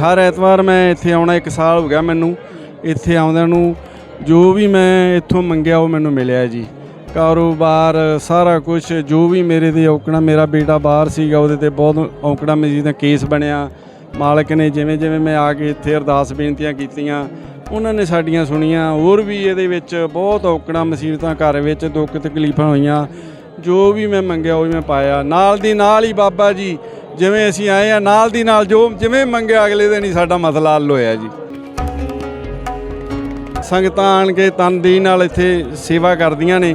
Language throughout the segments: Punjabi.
ਹਰ ਐਤਵਾਰ ਮੈਂ ਇੱਥੇ ਆਉਣਾ, ਇੱਕ ਸਾਲ ਹੋ ਗਿਆ ਮੈਨੂੰ। ਇੱਥੇ ਆਉਂਦਿਆਂ ਨੂੰ ਜੋ ਵੀ ਮੈਂ ਇੱਥੋਂ ਮੰਗਿਆ, ਉਹ ਮੈਨੂੰ ਮਿਲਿਆ ਜੀ। ਕਾਰੋਬਾਰ, ਸਾਰਾ ਕੁਝ ਜੋ ਵੀ ਮੇਰੇ ਤੇ ਔਕੜਾ, ਮੇਰਾ ਬੇਟਾ ਬਾਹਰ ਸੀਗਾ, ਉਹਦੇ ਤੇ ਬਹੁਤ ਔਕੜਾ ਮੇਰੀ ਦਾ ਕੇਸ ਬਣਿਆ। ਮਾਲਕ ਨੇ ਜਿਵੇਂ ਜਿਵੇਂ ਮੈਂ ਆ ਕੇ ਇੱਥੇ ਅਰਦਾਸ ਬੇਨਤੀਆਂ ਕੀਤੀਆਂ, ਉਹਨਾਂ ਨੇ ਸਾਡੀਆਂ ਸੁਣੀਆਂ। ਹੋਰ ਵੀ ਇਹਦੇ ਵਿੱਚ ਬਹੁਤ ਔਕੜਾਂ ਮੁਸੀਬਤਾਂ ਘਰ ਵਿੱਚ ਦੁੱਖ ਤਕਲੀਫਾਂ ਹੋਈਆਂ। ਜੋ ਵੀ ਮੈਂ ਮੰਗਿਆ, ਉਹ ਵੀ ਮੈਂ ਪਾਇਆ। ਨਾਲ ਦੀ ਨਾਲ ਹੀ ਬਾਬਾ ਜੀ ਜਿਵੇਂ ਅਸੀਂ ਆਏ ਆ, ਨਾਲ ਦੀ ਨਾਲ ਜੋ ਜਿਵੇਂ ਮੰਗਿਆ ਅਗਲੇ ਦਿਨ ਹੀ ਸਾਡਾ ਮਸਲਾ ਹੱਲ ਹੋਇਆ ਜੀ। ਸੰਗਤਾਂ ਆਣ ਕੇ ਤਨ ਨਾਲ ਇੱਥੇ ਸੇਵਾ ਕਰਦੀਆਂ ਨੇ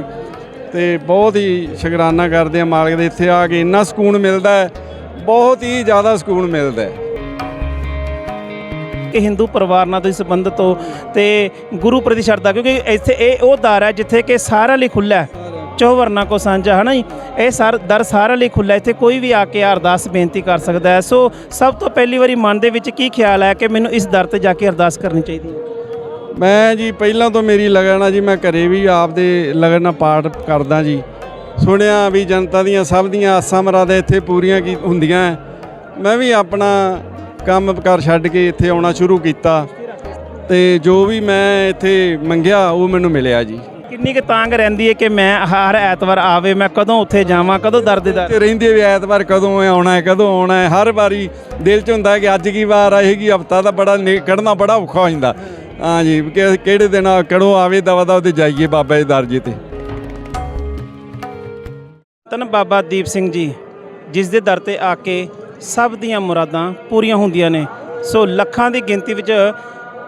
ਤੇ ਬਹੁਤ ਹੀ ਸ਼ੁਕਰਾਨਾ ਕਰਦੇ ਆ ਮਾਲਕ ਦੇ। ਇੱਥੇ ਆ ਕੇ ਇੰਨਾ ਸਕੂਨ ਮਿਲਦਾ ਹੈ, ਬਹੁਤ ਹੀ ਜ਼ਿਆਦਾ ਸਕੂਨ ਮਿਲਦਾ ਹੈ। ਕਿ ਹਿੰਦੂ ਪਰਿਵਾਰ ਨਾਲ ਤੁਸੀਂ ਸੰਬੰਧਿਤ ਹੋ ਤੇ ਗੁਰੂ ਪ੍ਰਤੀ ਸ਼ਰਧਾ, ਕਿਉਂਕਿ ਇੱਥੇ ਇਹ ਉਹ ਦਰ ਹੈ ਜਿੱਥੇ ਕਿ ਸਾਰਿਆਂ ਲਈ ਖੁੱਲ੍ਹਾ ਹੈ। ਚੌ ਵਰਨਾ ਕੋ ਸਾਂਝਾ, ਹੈ ਨਾ ਜੀ? ਇਹ ਸਰ ਦਰ ਸਾਰਿਆਂ ਲਈ ਖੁੱਲ੍ਹਾ ਇੱਥੇ ਕੋਈ ਵੀ ਆ ਕੇ ਅਰਦਾਸ ਬੇਨਤੀ ਕਰ ਸਕਦਾ ਹੈ। ਸੋ ਸਭ ਤੋਂ ਪਹਿਲੀ ਵਾਰੀ ਮਨ ਦੇ ਵਿੱਚ ਕੀ ਖਿਆਲ ਹੈ ਕਿ ਮੈਨੂੰ ਇਸ ਦਰ ਤੇ ਜਾ ਕੇ ਅਰਦਾਸ ਕਰਨੀ ਚਾਹੀਦੀ ਹੈ? ਮੈਂ ਜੀ, ਪਹਿਲਾਂ ਤੋਂ ਮੇਰੀ ਲਗਨ ਆ ਜੀ। ਮੈਂ ਘਰੇ ਵੀ ਆਪਦੇ ਲਗਨ ਨਾਲ ਪਾਠ ਕਰਦਾ ਜੀ। ਸੁਣਿਆ ਵੀ ਜਨਤਾ ਦੀਆਂ ਸਭ ਦੀਆਂ ਆਸਾਂ ਮਰਾਦਾਂ ਇੱਥੇ ਪੂਰੀਆਂ ਕੀ ਹੁੰਦੀਆਂ ਹੈ। ਮੈਂ ਵੀ ਆਪਣਾ ਕੰਮ ਕਰ ਛੱਡ ਕੇ ਇੱਥੇ ਆਉਣਾ ਸ਼ੁਰੂ ਕੀਤਾ। ਤੇ ਜੋ ਵੀ ਮੈਂ ਇੱਥੇ ਮੰਗਿਆ, ਉਹ ਮੈਨੂੰ ਮਿਲਿਆ ਜੀ। ਕਿੰਨੀ ਕੁ ਤਾਂਗ ਰਹਿੰਦੀ ਹੈ ਕਿ ਮੈਂ ਹਰ ਐਤਵਾਰ ਆਵੇ ਮੈਂ ਕਦੋਂ ਉੱਥੇ ਜਾਵਾਂ ਕਦੋਂ ਦਰ ਦੇ ਦਰ ਤੇ ਰਹਿੰਦੇ ਵੀ ਐਤਵਾਰ ਕਦੋਂ ਆਉਣਾ ਹੈ ਕਦੋਂ ਆਉਣਾ ਹੈ। ਹਰ ਵਾਰੀ ਦਿਲ 'ਚ ਹੁੰਦਾ ਕਿ ਅੱਜ ਕੀ ਵਾਰ ਆਏਗੀ ਹਫਤਾ ਤਾਂ ਬੜਾ ਨੇ- ਕੱਢਣਾ ਬੜਾ ਔਖਾ ਹੋ ਜਾਂਦਾ। ਹਾਂ ਜੀ ਕਿ- ਕਿਹੜੇ ਦਿਨ ਆ- ਕਦੋਂ ਆਵੇ ਦਵਾ ਦਵਾ ਤੇ ਜਾਈਏ ਬਾਬਾ ਜੀ ਦਰਜੇ ਤੇ। ਤਨ ਬਾਬਾ ਦੀਪ ਸਿੰਘ ਜੀ ਜਿਸ ਦੇ ਦਰ ਤੇ ਆ ਕੇ ਸਭ ਦੀਆਂ ਮੁਰਾਦਾਂ ਪੂਰੀਆਂ ਹੁੰਦੀਆਂ ਨੇ। ਸੋ ਲੱਖਾਂ ਦੀ ਗਿਣਤੀ ਵਿੱਚ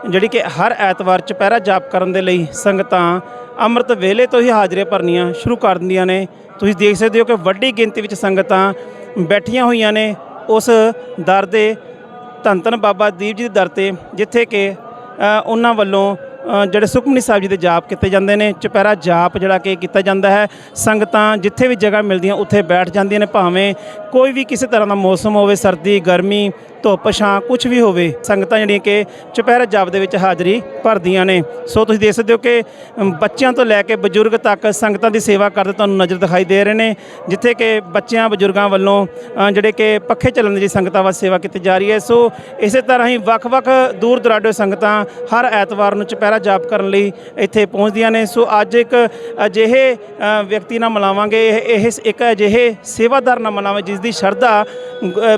ਜਿਹੜੀ ਕਿ ਹਰ ਐਤਵਾਰ ਚੁਪਹਿਰਾ ਜਾਪ ਕਰਨ ਦੇ ਲਈ ਸੰਗਤਾਂ ਅੰਮ੍ਰਿਤ ਵੇਲੇ ਤੋਂ ਹੀ ਹਾਜ਼ਰੀਆਂ ਭਰਨੀਆਂ ਸ਼ੁਰੂ ਕਰ ਦਿੰਦੀਆਂ ਨੇ। ਤੁਸੀਂ ਦੇਖ ਸਕਦੇ ਹੋ ਕਿ ਵੱਡੀ ਗਿਣਤੀ ਵਿੱਚ ਸੰਗਤਾਂ ਬੈਠੀਆਂ ਹੋਈਆਂ ਨੇ ਉਸ ਦਰ ਦੇ ਧੰਨ ਧੰਨ ਬਾਬਾ ਦੀਪ ਜੀ ਦੇ ਦਰ ਤੇ, ਜਿੱਥੇ ਕਿ ਉਹਨਾਂ ਵੱਲੋਂ ਜਿਹੜੇ ਸੁਖਮਨੀ ਸਾਹਿਬ ਜੀ ਦੇ ਜਾਪ ਕੀਤੇ ਜਾਂਦੇ ਨੇ। ਚੁਪਹਿਰਾ ਜਾਪ ਜਿਹੜਾ ਕਿ ਕੀਤਾ ਜਾਂਦਾ ਹੈ। ਸੰਗਤਾਂ ਜਿੱਥੇ ਵੀ ਜਗ੍ਹਾ ਮਿਲਦੀਆਂ, ਉੱਥੇ ਬੈਠ ਜਾਂਦੀਆਂ ਨੇ। ਭਾਵੇਂ ਕੋਈ ਵੀ ਕਿਸੇ ਤਰ੍ਹਾਂ ਦਾ ਮੌਸਮ ਹੋਵੇ, ਸਰਦੀ, ਗਰਮੀ ਧੁੱਪ ਛਾਂ ਕੁਝ ਵੀ ਹੋਵੇ, ਸੰਗਤਾਂ ਜਿਹੜੀਆਂ ਕਿ ਚੁਪਹਿਰਾ ਜਾਪ ਦੇ ਵਿੱਚ ਹਾਜ਼ਰੀ ਭਰਦੀਆਂ ਨੇ। ਸੋ ਤੁਸੀਂ ਦੇਖ ਸਕਦੇ ਹੋ ਕਿ ਬੱਚਿਆਂ ਤੋਂ ਲੈ ਕੇ ਬਜ਼ੁਰਗ ਤੱਕ ਸੰਗਤਾਂ ਦੀ ਸੇਵਾ ਕਰਦੇ ਤੁਹਾਨੂੰ ਨਜ਼ਰ ਦਿਖਾਈ ਦੇ ਰਹੇ ਨੇ, ਜਿੱਥੇ ਕਿ ਬੱਚਿਆਂ, ਬਜ਼ੁਰਗਾਂ ਵੱਲੋਂ ਜਿਹੜੇ ਕਿ ਪੱਖੇ ਚੱਲਣ ਦੀ ਸੰਗਤਾਂ ਵੱਲ ਸੇਵਾ ਕੀਤੀ ਜਾ ਰਹੀ ਹੈ। ਸੋ ਇਸੇ ਤਰ੍ਹਾਂ ਹੀ ਵੱਖ-ਵੱਖ ਦੂਰ ਦਰਾਡੇ ਸੰਗਤਾਂ ਹਰ ਐਤਵਾਰ ਨੂੰ ਚੁਪਹਿਰਾ ਜਾਪ ਕਰਨ ਲਈ ਇੱਥੇ ਪਹੁੰਚਦੀਆਂ ਨੇ। ਸੋ ਅੱਜ ਇੱਕ ਅਜਿਹੇ ਵਿਅਕਤੀ ਨਾਲ ਮਿਲਾਵਾਂਗੇ। ਇਹ ਇਹ ਇੱਕ ਅਜਿਹੇ ਸੇਵਾਦਾਰ ਨਾਲ ਮਿਲਾਵਾਂ ਜਿਸ ਦੀ ਸ਼ਰਧਾ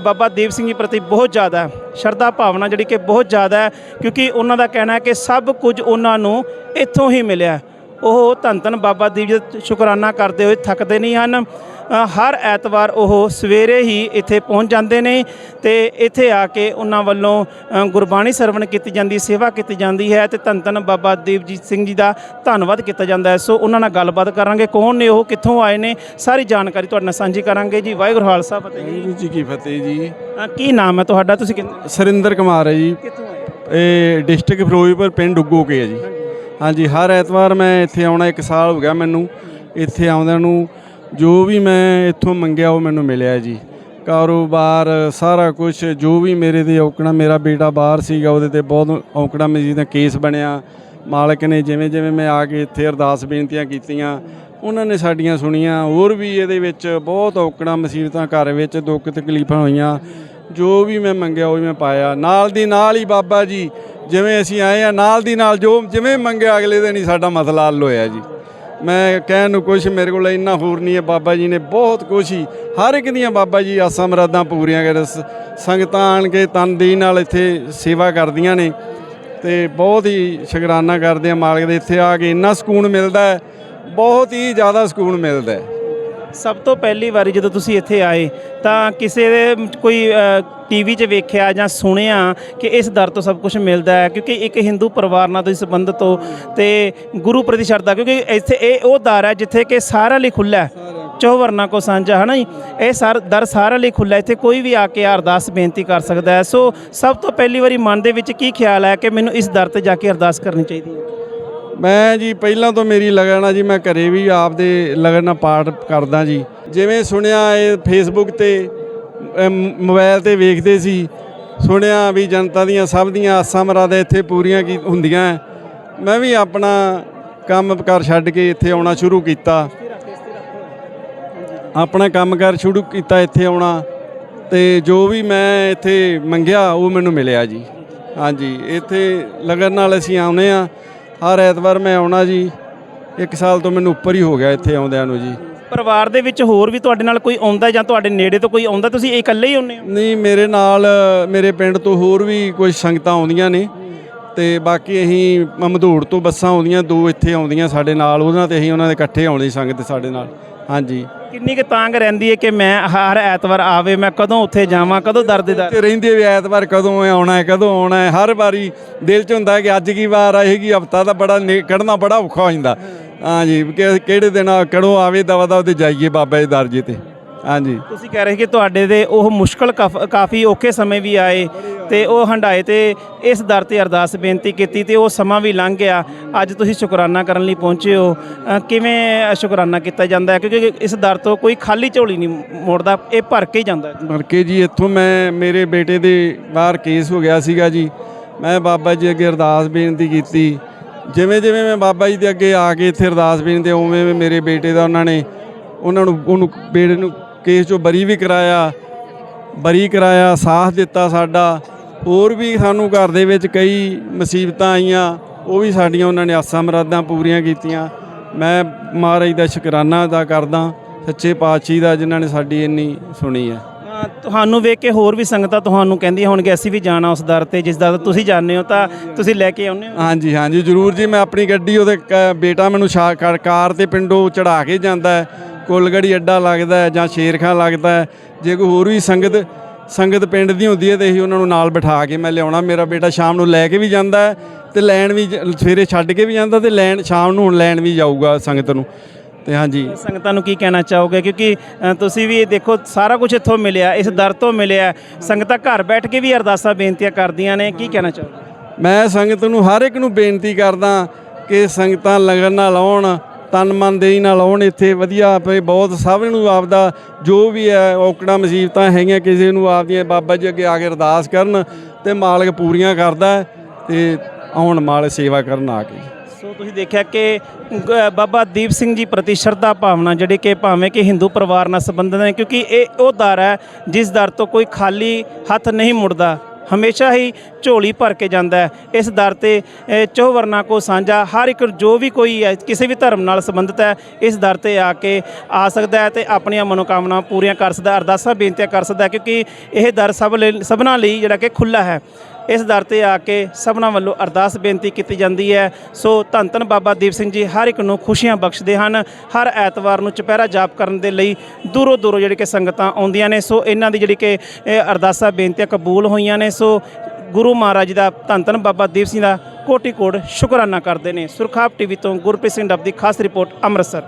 ਬਾਬਾ ਦੀਪ ਸਿੰਘ ਜੀ ਪ੍ਰਤੀ ਬਹੁਤ ਜ਼ਿਆਦਾ ਹੈ। ਸ਼ਰਧਾ ਭਾਵਨਾ ਜਿਹੜੀ ਕਿ ਬਹੁਤ ਜ਼ਿਆਦਾ ਹੈ, ਕਿਉਂਕਿ ਉਹਨਾਂ ਦਾ ਕਹਿਣਾ ਹੈ ਕਿ ਸਭ ਕੁਝ ਉਹਨਾਂ ਨੂੰ ਇੱਥੋਂ ਹੀ ਮਿਲਿਆ ਉਹ ਧੰਨ ਧੰਨ ਬਾਬਾ ਦੀਪ ਜੀ ਦਾ ਸ਼ੁਕਰਾਨਾ ਕਰਦੇ ਹੋਏ ਥੱਕਦੇ ਨਹੀਂ ਹਨ। ਹਰ ਐਤਵਾਰ ਉਹ ਸਵੇਰੇ ਹੀ ਇੱਥੇ ਪਹੁੰਚ ਜਾਂਦੇ ਨੇ ਤੇ ਇੱਥੇ ਆ ਕੇ ਉਹਨਾਂ ਵੱਲੋਂ ਗੁਰਬਾਣੀ ਸਰਵਣ ਕੀਤੀ ਜਾਂਦੀ ਸੇਵਾ ਕੀਤੀ ਜਾਂਦੀ ਹੈ ਤੇ ਧੰਨ ਧੰਨ ਬਾਬਾ ਦੀਪਜੀਤ ਸਿੰਘ ਜੀ ਦਾ ਧੰਨਵਾਦ ਕੀਤਾ ਜਾਂਦਾ ਹੈ। ਸੋ ਉਹਨਾਂ ਨਾਲ ਗੱਲਬਾਤ ਕਰਾਂਗੇ। ਕੌਣ ਨੇ ਉਹ ਕਿੱਥੋਂ ਆਏ ਨੇ ਸਾਰੀ ਜਾਣਕਾਰੀ ਤੁਹਾਡੇ ਨਾਲ ਸਾਂਝੀ ਕਰਾਂਗੇ ਜੀ। ਵਾਹਿਗੁਰੂ ਖਾਲਸਾ ਫਤਿਹ ਜੀ। ਜੀ ਕੀ ਫਤਿਹ ਜੀ। ਕੀ ਨਾਮ ਹੈ ਤੁਹਾਡਾ? ਤੁਸੀਂ ਸਰਿੰਦਰ ਕੁਮਾਰ ਹੈ ਜੀ। ਕਿੱਥੋਂ ਆਏ? ਇਹ ਡਿਸਟ੍ਰਿਕਟ ਫਿਰੋਜ਼ਪੁਰ ਪਿੰਡ ਉੱਗੋ ਕੇ ਹੈ ਜੀ। ਹਾਂਜੀ, ਹਰ ਐਤਵਾਰ ਮੈਂ ਇੱਥੇ ਆਉਣਾ, ਇੱਕ ਸਾਲ ਹੋ ਗਿਆ ਮੈਨੂੰ ਇੱਥੇ ਆਉਂਦਿਆਂ ਨੂੰ। ਜੋ ਵੀ ਮੈਂ ਇੱਥੋਂ ਮੰਗਿਆ, ਉਹ ਮੈਨੂੰ ਮਿਲਿਆ ਜੀ। ਕਾਰੋਬਾਰ, ਸਾਰਾ ਕੁਝ ਜੋ ਵੀ ਮੇਰੇ ਤੇ ਔਕੜਾ, ਮੇਰਾ ਬੇਟਾ ਬਾਹਰ ਸੀਗਾ, ਉਹਦੇ ਤੇ ਬਹੁਤ ਔਕੜਾ ਮੇਰੀ ਦਾ ਕੇਸ ਬਣਿਆ। ਮਾਲਕ ਨੇ ਜਿਵੇਂ ਜਿਵੇਂ ਮੈਂ ਆ ਕੇ ਇੱਥੇ ਅਰਦਾਸ ਬੇਨਤੀਆਂ ਕੀਤੀਆਂ, ਉਹਨਾਂ ਨੇ ਸਾਡੀਆਂ ਸੁਣੀਆਂ। ਹੋਰ ਵੀ ਇਹਦੇ ਵਿੱਚ ਬਹੁਤ ਔਕੜਾਂ ਮੁਸੀਬਤਾਂ ਘਰ ਵਿੱਚ ਦੁੱਖ ਤਕਲੀਫਾਂ ਹੋਈਆਂ। ਜੋ ਵੀ ਮੈਂ ਮੰਗਿਆ, ਉਹ ਵੀ ਮੈਂ ਪਾਇਆ। ਨਾਲ ਦੀ ਨਾਲ ਹੀ ਬਾਬਾ ਜੀ ਜਿਵੇਂ ਅਸੀਂ ਆਏ ਆ, ਨਾਲ ਦੀ ਨਾਲ ਜੋ ਜਿਵੇਂ ਮੰਗਿਆ, ਅਗਲੇ ਦਿਨ ਹੀ ਸਾਡਾ ਮਸਲਾ ਹੱਲ ਹੋਇਆ ਜੀ। ਮੈਂ ਕਹਿਣ ਨੂੰ ਕੁਛ ਮੇਰੇ ਕੋਲ ਇੰਨਾ ਹੋਰ ਨਹੀਂ ਹੈ, ਬਾਬਾ ਜੀ ਨੇ ਬਹੁਤ ਕੁਛ ਹੀ, ਹਰ ਇੱਕ ਦੀਆਂ ਬਾਬਾ ਜੀ ਆਸਾਂ ਮਰਾਦਾਂ ਪੂਰੀਆਂ ਕਰ, ਸ- ਸੰਗਤਾਂ ਆਣ ਕੇ ਤਨ ਦੀ ਨਾਲ ਇੱਥੇ ਸੇਵਾ ਕਰਦੀਆਂ ਨੇ, ਤੇ ਬਹੁਤ ਹੀ ਸ਼ੁਕਰਾਨਾ ਕਰਦੇ ਆ ਮਾਲਕ ਦੇ, ਇੱਥੇ ਆ ਕੇ ਇੰਨਾ ਸਕੂਨ ਮਿਲਦਾ ਹੈ, ਬਹੁਤ ਹੀ ਜ਼ਿਆਦਾ ਸਕੂਨ ਮਿਲਦਾ ਹੈ। ਸਭ ਤੋਂ ਪਹਿਲੀ ਵਾਰੀ ਜਦੋਂ ਤੁਸੀਂ ਇੱਥੇ ਆਏ, ਤਾਂ ਕਿਸੇ ਦੇ ਕੋਈ ਟੀਵੀ 'ਚ ਵੇਖਿਆ ਜਾਂ ਸੁਣਿਆ ਕਿ ਇਸ ਦਰ ਤੋਂ ਸਭ ਕੁਝ ਮਿਲਦਾ ਹੈ, ਕਿਉਂਕਿ ਇੱਕ ਹਿੰਦੂ ਪਰਿਵਾਰ ਨਾਲ ਤੁਸੀਂ ਸੰਬੰਧਿਤ ਹੋ ਤੇ ਗੁਰੂ ਪ੍ਰਤੀ ਸ਼ਰਧਾ, ਕਿਉਂਕਿ ਇੱਥੇ ਇਹ ਉਹ ਦਰ ਹੈ ਜਿੱਥੇ ਕਿ ਸਾਰਿਆਂ ਲਈ ਖੁੱਲ੍ਹਾ ਹੈ। ਚੌ ਕੋ ਸਾਂਝਾ ਹੈ ਨਾ ਜੀ? ਇਹ ਸਾਰ, ਦਰ ਸਾਰਿਆਂ ਲਈ ਖੁੱਲ੍ਹਾ ਇੱਥੇ ਕੋਈ ਵੀ ਆ ਕੇ ਅਰਦਾਸ ਬੇਨਤੀ ਕਰ ਸਕਦਾ ਹੈ। ਸੋ ਸਭ ਤੋਂ ਪਹਿਲੀ ਵਾਰੀ ਮਨ ਦੇ ਵਿੱਚ ਕੀ ਖਿਆਲ ਹੈ ਕਿ ਮੈਨੂੰ ਇਸ ਦਰ ਤੇ ਜਾ ਕੇ ਅਰਦਾਸ ਕਰਨੀ ਚਾਹੀਦੀ ਹੈ? ਮੈਂ ਜੀ, ਪਹਿਲਾਂ ਤੋਂ ਮੇਰੀ ਲਗਨ ਆ ਜੀ, ਮੈਂ ਘਰੇ ਵੀ ਆਪਦੇ ਲਗਨ ਨਾਲ ਪਾਠ ਕਰਦਾ ਜੀ। ਜਿਵੇਂ ਸੁਣਿਆ ਇਹ ਫੇਸਬੁੱਕ ਤੇ ਮੋਬਾਈਲ ਤੇ ਵੇਖਦੇ ਸੀ, ਸੁਣਿਆ ਵੀ ਜਨਤਾ ਦੀਆਂ ਸਭ ਦੀਆਂ ਆਸਾਂ ਮਰਾਦਾਂ ਇੱਥੇ ਪੂਰੀਆਂ ਕੀ ਹੁੰਦੀਆਂ ਮੈਂ ਵੀ ਆਪਣਾ ਕੰਮ ਕਰ ਛੱਡ ਕੇ ਇੱਥੇ ਆਉਣਾ ਸ਼ੁਰੂ ਕੀਤਾ। ਆਪਣਾ ਕੰਮ ਕਰ ਸ਼ੁਰੂ ਕੀਤਾ, ਇੱਥੇ ਆਉਣਾ। ਤੇ ਜੋ ਵੀ ਮੈਂ ਇੱਥੇ ਮੰਗਿਆ, ਉਹ ਮੈਨੂੰ ਮਿਲਿਆ ਜੀ। ਹਾਂਜੀ, ਇੱਥੇ ਲਗਨ ਨਾਲ ਅਸੀਂ ਆਉਨੇ ਆ ਹਰ ਐਤਵਾਰ ਮੈਂ ਆਉਣਾ ਜੀ। ਇੱਕ ਸਾਲ ਤੋਂ ਮੈਨੂੰ ਉੱਪਰ ਹੀ ਹੋ ਗਿਆ ਇੱਥੇ ਆਉਂਦਿਆਂ ਨੂੰ ਜੀ। ਪਰਿਵਾਰ ਦੇ ਵਿੱਚ ਹੋਰ ਵੀ ਤੁਹਾਡੇ ਨਾਲ ਕੋਈ ਆਉਂਦਾ ਜਾਂ ਤੁਹਾਡੇ ਨੇੜੇ ਤੋਂ ਕੋਈ ਆਉਂਦਾ? ਤੁਸੀਂ ਇਕੱਲੇ ਹੀ ਆਉਂਦੇ ਹੋ? ਨਹੀਂ ਮੇਰੇ ਨਾਲ ਮੇਰੇ ਪਿੰਡ ਤੋਂ ਹੋਰ ਵੀ ਕੁਝ ਸੰਗਤਾਂ ਆਉਂਦੀਆਂ ਨੇ ਤੇ ਬਾਕੀ ਅਸੀਂ ਮਮਦੂੜ ਤੋਂ ਬੱਸਾਂ ਆਉਂਦੀਆਂ ਦੋ ਇੱਥੇ ਆਉਂਦੀਆਂ ਸਾਡੇ ਨਾਲ ਉਹਨਾਂ ਤੇ ਅਸੀਂ ਉਹਨਾਂ ਦੇ ਇਕੱਠੇ ਆਉਂਦੇ ਸੰਗਤ ਸਾਡੇ ਨਾਲ। ਹਾਂਜੀ। ਕਿੰਨੀ ਕੁ ਤਾਂਗ ਰਹਿੰਦੀ ਹੈ ਕਿ ਮੈਂ ਹਰ ਐਤਵਾਰ ਆਵੇ ਮੈਂ ਕਦੋਂ ਉੱਥੇ ਜਾਵਾਂ ਕਦੋਂ ਦਰਦ ਦਾ ਤੇ ਰਹਿੰਦੇ ਵੀ ਐਤਵਾਰ ਕਦੋਂ ਆਉਣਾ ਹੈ ਕਦੋਂ ਆਉਣਾ ਹੈ ਹਰ ਵਾਰੀ ਦਿਲ 'ਚ ਹੁੰਦਾ ਕਿ ਅੱਜ ਕੀ ਵਾਰ ਆਏਗੀ ਹਫਤਾ ਦਾ ਬੜਾ ਕੱਢਣਾ ਬੜਾ ਔਖਾ ਹੋ ਜਾਂਦਾ। ਹਾਂਜੀ ਕਿ- ਕਿਹੜੇ ਦਿਨ ਆ- ਕਦੋਂ ਆਵੇ ਦਵਾ ਦਵਾ ਤੇ ਜਾਈਏ ਬਾਬਾ ਜੀ ਦਰਜੇ ਤੇ। ਹਾਂਜੀ। ਤੁਸੀਂ ਕਹਿ ਰਹੇ ਕਿ ਤੁਹਾਡੇ ਦੇ ਉਹ ਮੁਸ਼ਕਲ ਕਾਫ- ਕਾਫੀ ਔਖੇ ਸਮੇਂ ਵੀ ਆਏ ਤੇ ਉਹ ਹੰਡਾਏ ਤੇ ਇਸ ਦਰ ਤੇ ਅਰਦਾਸ ਬੇਨਤੀ ਕੀਤੀ ਤੇ ਉਹ ਸਮਾਂ ਵੀ ਲੰਘ ਗਿਆ। ਅੱਜ ਤੁਸੀਂ ਸ਼ੁਕਰਾਨਾ ਕਰਨ ਲਈ ਪਹੁੰਚੇ ਹੋ। ਅ, ਕਿਵੇਂ ਸ਼ੁਕਰਾਨਾ ਕੀਤਾ ਜਾਂਦਾ ਹੈ? ਕਿਉਂਕਿ ਇਸ ਦਰ ਤੋਂ ਕੋਈ ਖਾਲੀ ਝੋਲੀ ਨਹੀਂ ਮੋੜਦਾ ਇਹ ਭਰ ਕੇ ਹੀ ਜਾਂਦਾ ਹੈ। ਮਰਕੇ ਜੀ ਇੱਥੋਂ ਮੈਂ ਮੇਰੇ ਬੇਟੇ ਦੇ ਬਾਹਰ ਕੇਸ ਹੋ ਗਿਆ ਸੀਗਾ ਜੀ। ਮੈਂ ਬਾਬਾ ਜੀ ਅੱਗੇ ਅਰਦਾਸ ਬੇਨਤੀ ਕੀਤੀ। ਜਿਵੇਂ ਜਿਵੇਂ ਮੈਂ ਬਾਬਾ ਜੀ ਦੇ ਅੱਗੇ ਆ ਕੇ ਇੱਥੇ ਅਰਦਾਸ ਬੇਨਤੀ ਉਵੇਂ ਉਵੇਂ ਮੇਰੇ ਬੇਟੇ ਦਾ ਉਹਨਾਂ ਨੇ ਉਹਨਾਂ ਨੂੰ ਉਹਨੂੰ ਬੇਟੇ ਨੂੰ ਕੇਸ ਚੋਂ ਬਰੀ ਵੀ ਕਰਾਇਆ, ਬਰੀ ਕਰਾਇਆ, ਸਾਥ ਦਿੱਤਾ ਸਾਡਾ। ਹੋਰ ਵੀ ਸਾਨੂੰ ਘਰ ਦੇ ਵਿੱਚ ਕਈ ਮੁਸੀਬਤਾਂ ਆਈਆਂ, ਉਹ ਵੀ ਸਾਡੀਆਂ ਉਹਨਾਂ ਨੇ ਆਸਾਂ ਮਰਾਦਾਂ ਪੂਰੀਆਂ ਕੀਤੀਆਂ। ਮੈਂ ਮਹਾਰਾਜ ਦਾ ਸ਼ੁਕਰਾਨਾ ਅਦਾ ਕਰਦਾ, ਸੱਚੇ ਪਾਤਸ਼ਾਹ ਦਾ ਜਿਨ੍ਹਾਂ ਨੇ ਸਾਡੀ ਇੰਨੀ ਸੁਣੀ ਹੈ। ਤੁਹਾਨੂੰ ਵੇਖ ਕੇ ਹੋਰ ਵੀ ਸੰਗਤਾਂ ਤੁਹਾਨੂੰ ਕਹਿੰਦੀਆਂ ਹੋਣਗੇ ਅਸੀਂ ਵੀ ਜਾਣਾ ਉਸ ਦਰ ਤੇ, ਜਿਸ ਦਰ ਤੁਸੀਂ ਜਾਂਦੇ ਹੋ, ਤਾਂ ਤੁਸੀਂ ਲੈ ਕੇ ਆਉਂਦੇ ਹੋ। ਹਾਂਜੀ ਹਾਂਜੀ, ਜ਼ਰੂਰ ਜੀ, ਮੈਂ ਆਪਣੀ ਗੱਡੀ ਉਹਦੇ ਕ- ਬੇਟਾ ਮੈਨੂੰ ਸ਼ਾ- ਕਾਰ- ਕਾਰ ਤੇ ਪਿੰਡੋਂ ਚੜਾ ਕੇ ਜਾਂਦਾ ਹੈ। ਕੁੱਲਗੜੀ ਅੱਡਾ ਲੱਗਦਾ ਹੈ ਜਾਂ ਸ਼ੇਰਖਾਂ ਲੱਗਦਾ ਹੈ। ਜੇ ਕੋਈ ਹੋਰ ਵੀ ਸੰਗਤ ਸੰਗਤ ਪਿੰਡ ਦੀ ਹੁੰਦੀ ਹੈ ਤੇ ਅਸੀਂ ਉਹਨਾਂ ਨੂੰ ਨਾਲ ਬਿਠਾ ਕੇ ਮੈਂ ਲਿਆਉਣਾ। ਮੇਰਾ ਬੇਟਾ ਸ਼ਾਮ ਨੂੰ ਲੈ ਕੇ ਵੀ ਜਾਂਦਾ ਹੈ ਤੇ ਲੈਣ ਵੀ ਜ- ਸਵੇਰੇ ਛੱਡ ਕੇ ਵੀ ਜਾਂਦਾ ਤੇ ਲੈਣ, ਸ਼ਾਮ ਨੂੰ ਹੁਣ ਲੈਣ ਵੀ ਜਾਊਗਾ ਸੰਗਤ ਨੂੰ। ਤੇ ਹਾਂਜੀ। ਸੰਗਤਾਂ ਨੂੰ ਕੀ ਕਹਿਣਾ ਚਾਹੋਗੇ? ਕਿਉਂਕਿ ਅ, ਤੁਸੀਂ ਵੀ ਦੇਖੋ ਸਾਰਾ ਕੁਝ ਇੱਥੋਂ ਮਿਲਿਆ ਇਸ ਦਰ ਤੋਂ ਮਿਲਿਆ। ਸੰਗਤਾਂ ਘਰ ਬੈਠ ਕੇ ਵੀ ਅਰਦਾਸਾਂ ਬੇਨਤੀਆਂ ਕਰਦੀਆਂ ਨੇ। ਕੀ ਕਹਿਣਾ ਚਾਹੋਗੇ? ਮੈਂ ਸੰਗਤ ਨੂੰ ਹਰ ਇੱਕ ਨੂੰ ਬੇਨਤੀ ਕਰਦਾ ਕਿ ਸੰਗਤਾਂ ਲੰਗਰ ਨਾਲ ਆਉਣ ਤਨ ਮਨ ਦੇਈ ਨਾਲ ਆਉਣ ਇੱਥੇ ਵਧੀਆ ਆਪੇ ਬਹੁਤ ਸਭ ਨੂੰ ਆਪਦਾ ਜੋ ਵੀ ਹੈ ਔਕੜਾਂ ਮੁਸੀਬਤਾਂ ਹੈਗੀਆਂ ਕਿਸੇ ਨੂੰ ਆਪਦੀਆਂ ਬਾਬਾ ਜੀ ਅੱਗੇ ਆ ਕੇ ਅਰਦਾਸ ਕਰਨ ਤੇ ਮਾਲਕ ਪੂਰੀਆਂ ਕਰਦਾ ਹੈ ਤੇ ਆਉਣ ਮਾਲ ਸੇਵਾ ਕਰਨ ਆ ਕੇ। ਸੋ ਤੁਸੀਂ ਦੇਖਿਆ ਕਿ ਗ- ਬਾਬਾ ਦੀਪ ਸਿੰਘ ਜੀ ਪ੍ਰਤੀ ਸ਼ਰਧਾ ਭਾਵਨਾ ਜਿਹੜੀ ਕਿ ਭਾਵੇਂ ਕਿ ਹਿੰਦੂ ਪਰਿਵਾਰ ਨਾਲ ਸੰਬੰਧਿਤ ਹੈ ਕਿਉਂਕਿ ਇਹ ਉਹ ਦਰ ਹੈ ਜਿਸ ਦਰ ਤੋਂ ਕੋਈ ਖਾਲੀ ਹੱਥ ਨਹੀਂ ਮੁੜਦਾ ਹਮੇਸ਼ਾ ਹੀ ਝੋਲੀ ਭਰ ਕੇ ਜਾਂਦਾ ਹੈ। ਇਸ ਦਰ ਤੇ ਅ, ਵਰਨਾ ਕੋ ਸਾਂਝਾ ਹਰ ਇੱਕ ਜੋ ਵੀ ਕੋਈ ਹੈ ਕਿਸੇ ਵੀ ਧਰਮ ਨਾਲ ਸੰਬੰਧਿਤ ਹੈ ਇਸ ਦਰ ਤੇ ਆ ਕੇ ਆ ਸਕਦਾ ਹੈ ਤੇ ਆਪਣੀਆਂ ਮਨੋਕਾਮਨਾਵਾਂ ਪੂਰੀਆਂ ਕਰ ਸਕਦਾ ਅਰਦਾਸਾਂ ਬੇਨਤੀਆਂ ਕਰ ਸਕਦਾ ਕਿਉਂਕਿ ਇਹ ਦਰ ਸਭ ਲਈ ਸਭਨਾਂ ਲਈ ਜਿਹੜਾ ਕਿ ਖੁੱਲਾ ਹੈ। ਇਸ ਦਰ ਤੇ ਆ ਕੇ ਸਭਨਾਂ ਵੱਲੋਂ ਅਰਦਾਸ ਬੇਨਤੀ ਕੀਤੀ ਜਾਂਦੀ ਹੈ। ਸੋ ਧੰਨ ਧੰਨ ਬਾਬਾ ਦੀਪ ਸਿੰਘ ਜੀ, ਹਰ ਇੱਕ ਨੂੰ ਖੁਸ਼ੀਆਂ ਬਖਸ਼ਦੇ ਹਨ। ਹਰ ਐਤਵਾਰ ਨੂੰ ਚੁਪਹਿਰਾ ਜਾਪ ਕਰਨ ਦੇ ਲਈ ਦੂਰੋਂ ਦੂਰੋਂ ਜਿਹੜੇ ਕਿ ਸੰਗਤਾਂ ਆਉਂਦੀਆਂ ਨੇ। ਸੋ ਇਹਨਾਂ ਦੀ ਜਿਹੜੀ ਕਿ, ਇਹ ਅਰਦਾਸਾਂ ਬੇਨਤੀਆਂ ਕਬੂਲ ਹੋਈਆਂ ਨੇ। ਸੋ ਗੁਰੂ ਮਹਾਰਾਜ ਦਾ ਧੰਨ ਧੰਨ ਬਾਬਾ ਦੀਪ ਸਿੰਘ ਦਾ ਕੋਟੀ ਕੋਟ ਸ਼ੁਕਰਾਨਾ ਕਰਦੇ ਨੇ। ਸੁਰਖਾਪ ਟੀਵੀ ਤੋਂ ਗੁਰਪ੍ਰੀਤ ਸਿੰਘ ਡੱਬ ਦੀ ਖਾਸ ਰਿਪੋਰਟ ਅੰਮ੍ਰਿਤਸਰ।